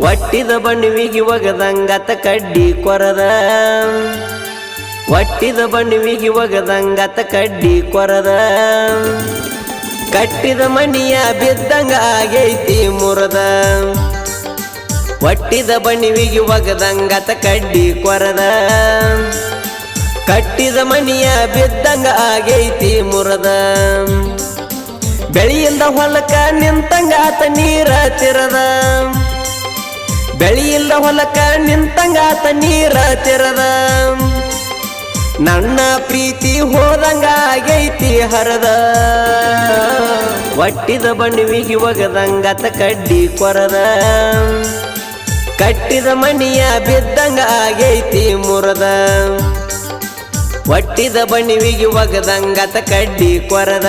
ಒಟ್ಟಿದ ಬಣ್ಣವಿಗೆ ಒಗದಂಗತ ಕಡ್ಡಿ ಕೊರದ. ಒಟ್ಟಿದ ಬಣ್ಣವಿಗೆ ಒಗದಂಗತ ಕಡ್ಡಿ ಕೊರದ. ಕಟ್ಟಿದ ಮಣಿಯ ಬಿದ್ದಂಗ ಆಗೈತಿ ಮುರದ. ಒಟ್ಟಿದ ಬಣ್ಣವಿಗೆ ಒಗದಂಗತ ಕಡ್ಡಿ ಕೊರದ. ಕಟ್ಟಿದ ಮಣಿಯ ಬಿದ್ದಂಗ ಆಗೈತಿ ಮುರದ. ಬೆಳೆಯಿಂದ ಹೊಲಕ ನಿಂತಂಗ ಆತ ನೀರ ತಿರದ. ಬೆಳೆಯಿಲ್ಲ ಹೊಲಕ ನಿಂತಂಗ ಆತ ನೀರ ತೆರದ. ನನ್ನ ಪ್ರೀತಿ ಹೋದಂಗ ಆಗೈತಿ ಹರದ. ಒಟ್ಟಿದ ಬಣ್ಣವಿಗೆ ಒಗದಂಗತ ಕಡ್ಡಿ ಕೊರದ. ಕಟ್ಟಿದ ಮಣಿಯ ಬಿದ್ದಂಗ ಆಗೈತಿ ಮುರದ. ಒಟ್ಟಿದ ಬಣ್ಣವಿಗೆ ಒಗದಂಗತ ಕಡ್ಡಿ ಕೊರದ.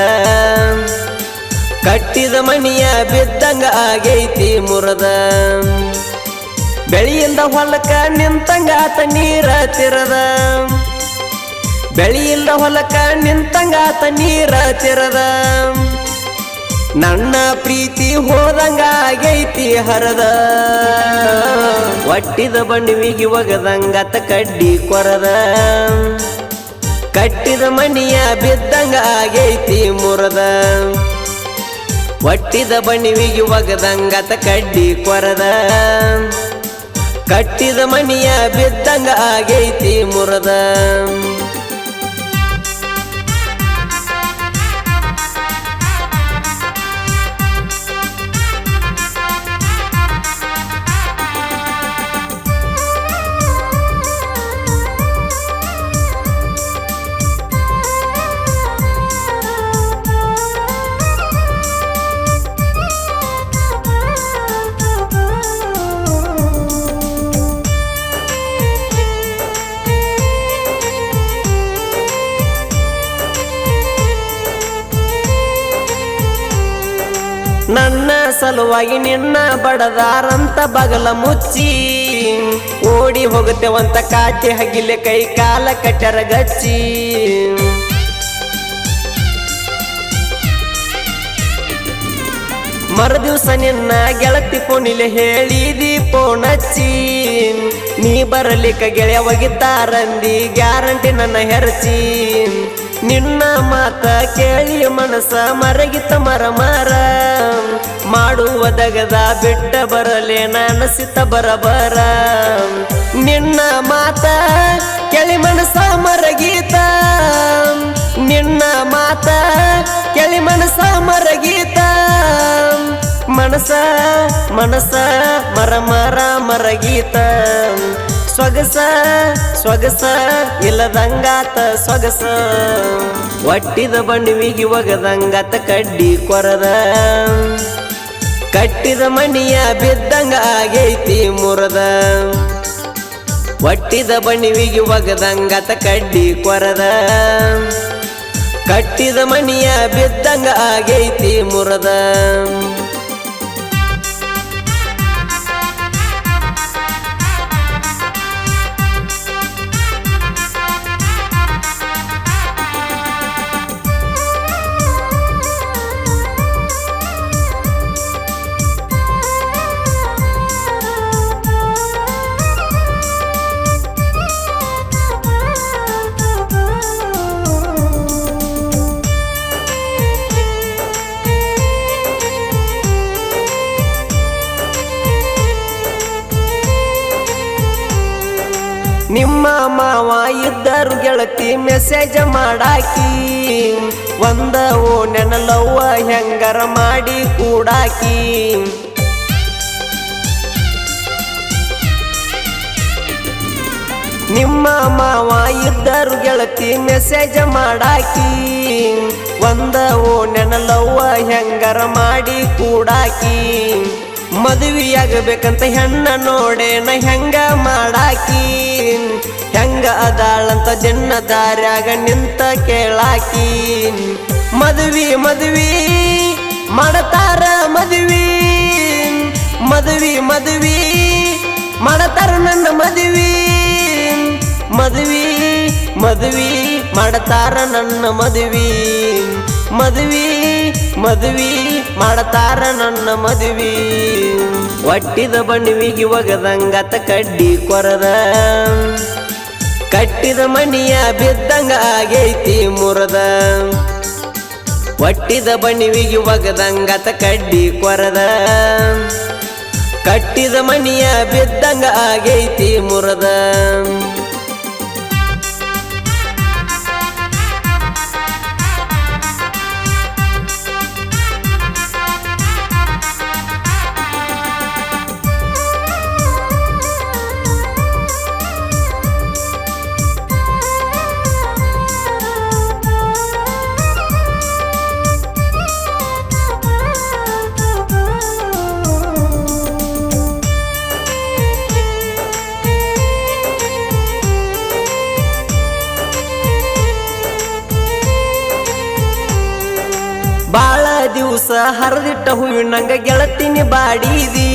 ಕಟ್ಟಿದ ಮಣಿಯ ಬಿದ್ದಂಗ ಆಗೈತಿ ಮುರದ. ಬೆಳೆಯಿಂದ ಹೊಲಕ್ಕ ನಿಂತಂಗ ಆತ ನೀರ ತಿರದ. ಬೆಳಿಯಿಂದ ಹೊಲಕ್ಕ ನಿಂತಂಗ ಆತ ನೀರ ತಿರದ. ನನ್ನ ಪ್ರೀತಿ ಹೋದಂಗ ಆಗೈತಿ ಹರದ. ಒಟ್ಟಿದ ಬಣ್ಣಿವಿಗೆ ಒಗದಂಗತ ಕಡ್ಡಿ ಕೊರದ. ಕಟ್ಟಿದ ಮಣಿಯ ಬಿದ್ದಂಗ ಆಗೈತಿ ಮುರದ. ಒಟ್ಟಿದ ಬಣ್ಣಿವಿಗೆ ಒಗದಂಗತ ಕಡ್ಡಿ ಕೊರದ. ಕಟ್ಟಿದ ಮನಿಯ ಬಿದ್ದಂಗ ಆಗೈತಿ ಮುರದ. ಸಲುವಾಗಿ ನಿನ್ನ ಬಡದಾರಂತ ಬಗಲ ಮುಚ್ಚಿ ಓಡಿ ಹೋಗುತ್ತೇವಂತ ಕಾಟಿ ಹಗಿಲೆ ಕೈ ಕಾಲ ಕಟ್ಟರ ಗಚ್ಚಿ. ಮರುದಿವಸ ನಿನ್ನ ಗೆಳತಿ ಪೋಣಿಲೆ ಹೇಳಿದಿ ಪೋಣಚ್ಚಿ. ನೀ ಬರಲಿಕ್ಕ ಗೆಳೆಯ ಒಗಿತಾರಂದಿ ಗ್ಯಾರಂಟಿ ನನ್ನ ಹೆರಚಿ. ನಿನ್ನ ಮಾತ ಕೇಳಿ ಮನಸ ಮರಗಿತ ಮರ ಮರ ಮಾಡುವ ದಗದ ಬಿಟ್ಟ ಬರಲೇ ನನಸಿತ ಬರಬರ. ನಿನ್ನ ಮಾತ ಕೇಳಿ ಮನಸ ಮರಗೀತ. ನಿನ್ನ ಮಾತ ಕೇಳಿ ಮನಸ ಮರಗೀತ. ಮನಸ ಮನಸ ಮರ ಮರ ಮರಗೀತ. ಸೊಗಸ ಸೊಗಸ ಇಲ್ಲದಂಗಾತ ಸೊಗಸ ಒಟ್ಟಿದ ಬಣ್ಣವಿಗೆ ಒಗದಂಗಾತ ಕಡ್ಡಿ ಕೊರದ. ಕಟ್ಟಿದ ಮಣಿಯ ಬಿದ್ದಂಗ ಆಗೈತಿ ಮುರದ. ಒಟ್ಟಿದ ಬಣ್ಣವಿಗೆ ಒಗದಂಗಾತ ಕಡ್ಡಿ ಕೊರದ. ಕಟ್ಟಿದ ಮಣಿಯ ಬಿದ್ದಂಗ ಆಗೈತಿ ಮುರದ. ನಿಮ್ಮ ಮಾವ ಇದ್ದರು ಗೆಳತಿ ಮೆಸೇಜ್ ಮಾಡಾಕಿ. ಒಂದ ಓ ನೆನಲವ್ವ ಹೆಂಗರ ಮಾಡಿ ಕೂಡಾಕಿ. ನಿಮ್ಮ ಮಾವ ಇದ್ದರು ಗೆಳತಿ ಮೆಸೇಜ್ ಮಾಡಾಕಿ. ಒಂದ ಓ ನೆನಲವ್ವ ಹೆಂಗರ ಮಾಡಿ ಕೂಡಾಕಿ. ಮದುವೆಯಾಗಬೇಕಂತ ಹೆಣ್ಣ ನೋಡೇನ ಹೆಂಗ ಮಾಡಾಕಿ? ಹೆಂಗ ಅದಾಳಂತ ಜನ್ನ ದಾರ್ಯಾಗ ನಿಂತ ಕೇಳಾಕಿ? ಮದುವೆ ಮದುವೆ, ಮಾಡತಾರ ಮದುವೆ. ಮದುವೆ ಮದುವೆ, ಮಾಡತಾರ ನನ್ನ ಮದುವೆ. ಮದುವೆ ಮದುವೆ ಮಾಡತಾರ ನನ್ನ ಮದುವೆ. ಮದುವೆ ಮದುವೆ ಮಾಡತಾರ ನನ್ನ ಮದುವೆ. ಒಟ್ಟಿದ ಬಣ್ಣಿವಿಗೆ ಒಗದಂಗತ ಕಡ್ಡಿ ಕೊರದ. ಕಟ್ಟಿದ ಮಣಿಯ ಬಿದ್ದಂಗ ಆಗೈತಿ ಮುರದ. ಒಟ್ಟಿದ ಬಣಿವಿಗೆ ಒಗದಂಗತ ಕಡ್ಡಿ ಕೊರದ. ಕಟ್ಟಿದ ಮಣಿಯ ಬಿದ್ದಂಗ ಆಗೈತಿ ಮುರದ. ದಿವಸ ಹರಿದಿಟ್ಟ ಹೂವಿನಂಗ ಗೆಳತಿನಿ ಬಾಡಿದಿ.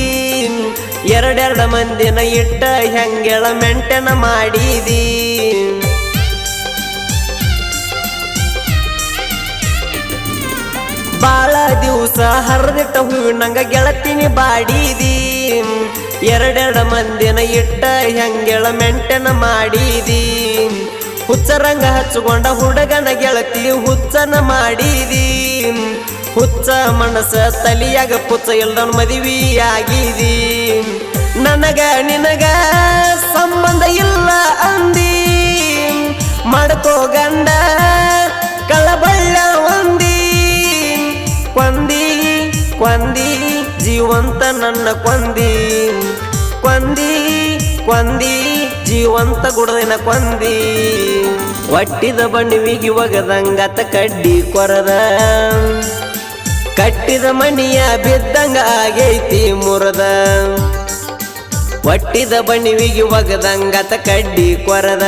ಎರಡೆರಡ ಮಂದಿನ ಇಟ್ಟ ಹೆಂಗೆಳ ಮೆಂಟೆನ ಮಾಡಿದಿ. ಬಾಳ ದಿವಸ ಹರಿದಿಟ್ಟ ಹೂವಿನಂಗ ಗೆಳತಿನಿ ಬಾಡಿದಿ. ಎರಡೆರಡ ಮಂದಿನ ಇಟ್ಟ ಹೆಂಗೆಳ ಮೆಂಟೆನ ಮಾಡಿದಿ. ಹುಚ್ಚರಂಗ ಹಚ್ಚಿಕೊಂಡ ಹುಡುಗನ ಗೆಳತಿ ಹುಚ್ಚನ ಮಾಡಿದಿ. ಹುಚ್ಚ ಮನಸ ತಲಿಯಾಗ ಪುಚ್ಚ ಇಲ್ದನ್ ಮದುವೆ ಆಗಿದಿ ನನಗ ನಿನಗ ಸಂಬಂಧ ಇಲ್ಲ ಅಂದಿ. ಮಾಡ್ಕೋ ಗಂಡ, ಕಳಬಳ್ಳ ಒಂದಿ. ಕೊಂದಿ ಕೊಂದಿ, ಜೀವಂತ ನನ್ನ ಕೊಂದಿ. ಕೊಂದಿ ಕೊಂದಿ, ಜೀವಂತ ಗುಡದಿನ ಕೊಂದಿ. ಒಟ್ಟಿದ ಬಣ್ಣಿವಿಗೆ ಒಗದಂಗತ ಕಡ್ಡಿ ಕೊರದ. ಕಟ್ಟಿದ ಮಣಿಯ ಬಿದ್ದಂಗ ಆಗೈತಿ ಮುರದ. ಒಟ್ಟಿದ ಬಣಿವಿಗೆ ಒಗದಂಗತ ಕಡ್ಡಿ ಕೊರದ.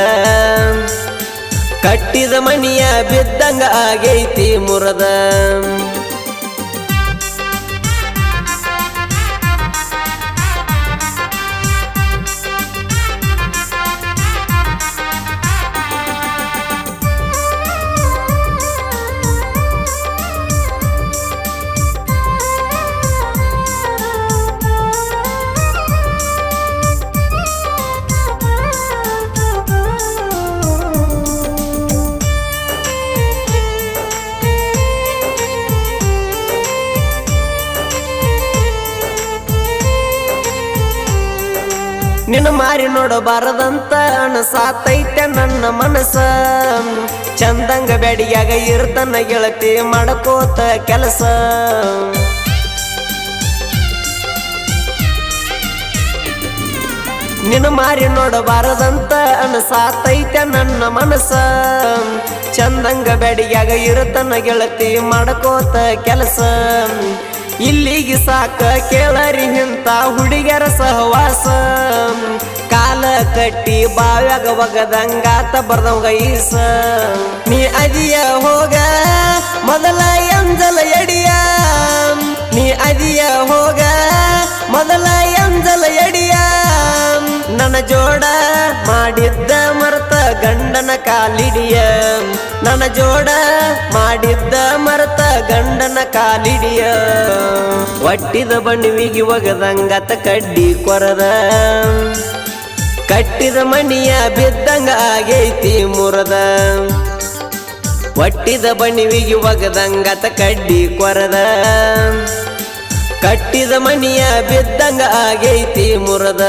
ಕಟ್ಟಿದ ಮಣಿಯ ಬಿದ್ದಂಗ ಆಗೈತಿ ಮುರದ. ನಿನ್ನ ಮಾರಿ ನೋಡಬಾರದಂತ ಅನಸಾತೈತೆ ನನ್ನ ಮನಸ ಚಂದಂಗ ಬೆಡಿಯಾಗ ಇರ್ತನ ಗೆಳತಿ ಮಾಡಕೋತ ಕೆಲಸ. ನಿನ್ನ ಮಾರಿ ನೋಡಬಾರದಂತ ಅನಸಾತೈತೆ ನನ್ನ ಮನಸ ಚಂದಂಗ ಬೆಡಿಯಾಗ ಇರ್ತನ ಗೆಳತಿ ಮಾಡಕೋತ ಕೆಲಸ. ಇಲ್ಲಿಗೆ ಸಾಕ ಕೇಳರಿ ನಿಂತ ಹುಡುಗರ ಸಹವಾಸ. ಕಾಲ ಕಟ್ಟಿ ಬಾವ್ಯಾಗ ಒಗದಂಗಾತ ಬರ್ದವಂಗ ಈಸ. ನೀ ಅದಿಯ ಹೋಗ, ಮೊದಲ ಎಂಜಲ ಎಡಿಯ. ನೀ ಅದಿಯ ಹೋಗ, ಮೊದಲ ಎಂಜಲ ಎಡಿಯ. ನನ್ನ ಜೋಡ ಮಾಡಿದ್ದ ಗಂಡನ ಕಾಲಿಡಿಯ, ನನ್ನ ಜೋಡ ಮಾಡಿದ್ದ ಮರ್ತ ಗಂಡನ ಕಾಲಿಡಿಯ. ಒಟ್ಟಿದ ಬಣ್ಣಿವಿಗೆ ಒಗದಂಗತ ಕಡ್ಡಿ ಕೊರದ, ಕಟ್ಟಿದ ಮಣಿಯ ಬಿದ್ದಂಗ ಆಗೈತಿ ಮುರದ. ಒಟ್ಟಿದ ಬಣಿವಿಗೆ ಒಗದಂಗತ ಕಡ್ಡಿ ಕೊರದ, ಕಟ್ಟಿದ ಮಣಿಯ ಬಿದ್ದಂಗ ಆಗೈತಿ ಮುರದ.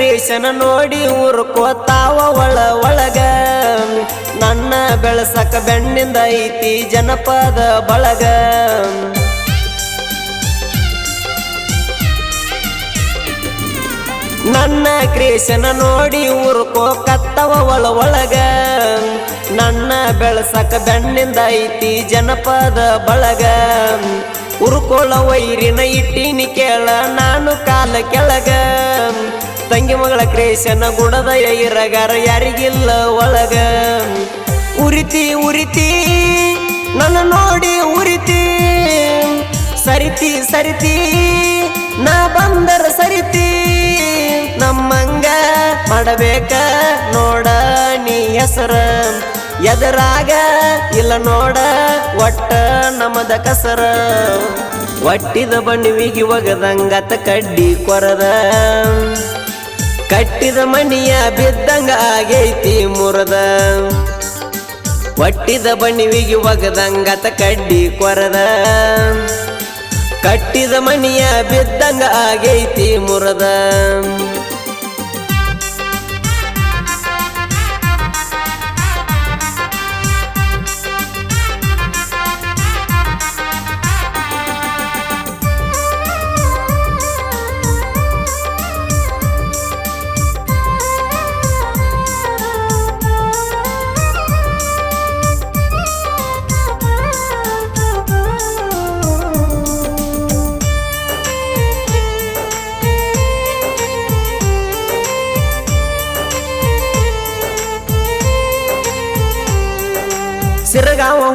ಕ್ರಿಯೇಷನ್ ನೋಡಿ ಊರ್ಕೋತಾವ ಒಳ ಒಳಗ. ನನ್ನ ಬೆಳಸಕ ಬೆಣ್ಣಿಂದ ಐತಿ ಜನಪದ ಬಳಗ. ನನ್ನ ಕೃಷ್ಣ ನೋಡಿ ಉರ್ಕೋ ಕತ್ತವ ಒಳ ಒಳಗ. ನನ್ನ ಬೆಳಸಕ ಬೆಣ್ಣಿಂದ ಐತಿ ಜನಪದ ಬಳಗ. ಉರ್ಕೊಳ್ಳ ವೈರಿನ ಇಟ್ಟಿನಿ ಕೇಳ ನಾನು ಕಾಲ ಕೆಳಗ. ತಂಗಿ ಮಗಳ ಕ್ರೇಶನ ಗುಡದ ಇರಗಾರ ಯಾರಿಗಿಲ್ಲ ಒಳಗ. ಉರಿತಿ ಉರಿತಿ, ನನ್ನ ನೋಡಿ ಉರಿತಿ. ಸರಿತಿ ಸರಿತಿ, ನಾ ಬಂದರ ಸರಿತಿ. ನಮ್ಮಂಗ ಮಾಡಬೇಕ ನೋಡ ನೀ ಹೆಸರ. ಎದರಾಗ ಇಲ್ಲ ನೋಡ ಒಟ್ಟ ನಮದ ಕಸರ. ಒಟ್ಟಿದ ಬಣ್ಣಿವಿಗೆ ಒಗದಂಗತ ಕಡ್ಡಿ ಕೊರದ. ಕಟ್ಟಿದ ಮಣಿಯ ಬಿದ್ದಂಗ ಆಗೈತಿ ಮುರದ. ಒಟ್ಟಿದ ಬಣಿವಿಗೆ ಒಗದಂಗತ ಕಡ್ಡಿ ಕೊರದ. ಕಟ್ಟಿದ ಮಣಿಯ ಬಿದ್ದಂಗ ಆಗೈತಿ ಮುರದ.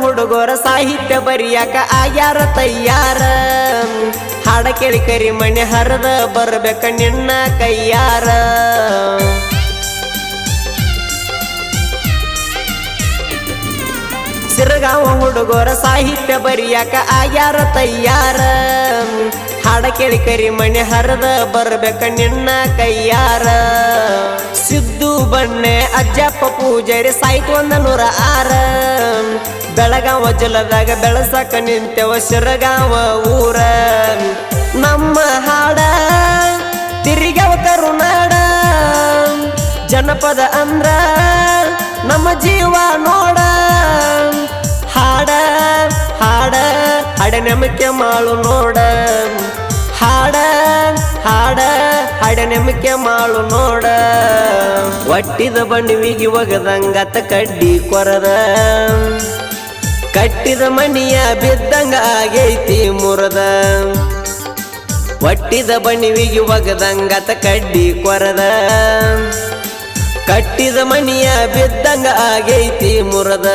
ಹುಡುಗರ ಸಾಹಿತ್ಯ ಬರಿಯಾಕ ಆಗ್ಯಾರ ತಯ್ಯಾರ ಹಾಡ ಕೇಳಿ ಕರಿ ಮನೆ ಹರದ ಬರ್ಬೇಕ ನಿನ್ನ ಕೈಯಾರ. ಸಿರಗಾವ ಹುಡುಗರ ಸಾಹಿತ್ಯ ಬರಿಯಾಕ ಆಗ್ಯಾರ ತಯ್ಯಾರ ಹಾಡ ಕೇಳಿ ಕರಿ ಮನೆ ಹರದ ಬರ್ಬೇಕ ನಿನ್ನ ಕೈಯಾರ. ಸಿದ್ದು ಬಣ್ಣೆ ಅಜ್ಜಪ್ಪ ಪೂಜಾರಿ ಸಾಯ್ತು ಒಂದ ನೂರ ಆರ. ಬೆಳಗಾವ ಜಲದಾಗ ಬೆಳಸಕ ನಿಂತೆವ ಶಿರಗಾವ ಊರ. ನಮ್ಮ ಹಾಡ ತಿರಿಗವ ಕರುನಾಡ. ಜನಪದ ಅಂದ್ರ ನಮ್ಮ ಜೀವ ನೋಡ. ಹಾಡ ಹಾಡ ಹಾಡ ನೆಮಕೆ ಮಾಳು ನೋಡ. ನೆಮಕೆ ಮಾಳು ನೋಡ. ಒಟ್ಟಿದ ಬಣ್ಣಿವಿಗೆ ಒಗದಂಗತ ಕಡ್ಡಿ ಕೊರದ. ಕಟ್ಟಿದ ಮಣಿಯ ಬಿದ್ದಂಗ ಆಗೈತಿ ಮುರದ. ಒಟ್ಟಿದ ಬಣಿವಿಗೆ ಒಗದಂಗತ ಕಡ್ಡಿ ಕೊರದ. ಕಟ್ಟಿದ ಮಣಿಯ ಬಿದ್ದಂಗ ಆಗೈತಿ ಮುರದ.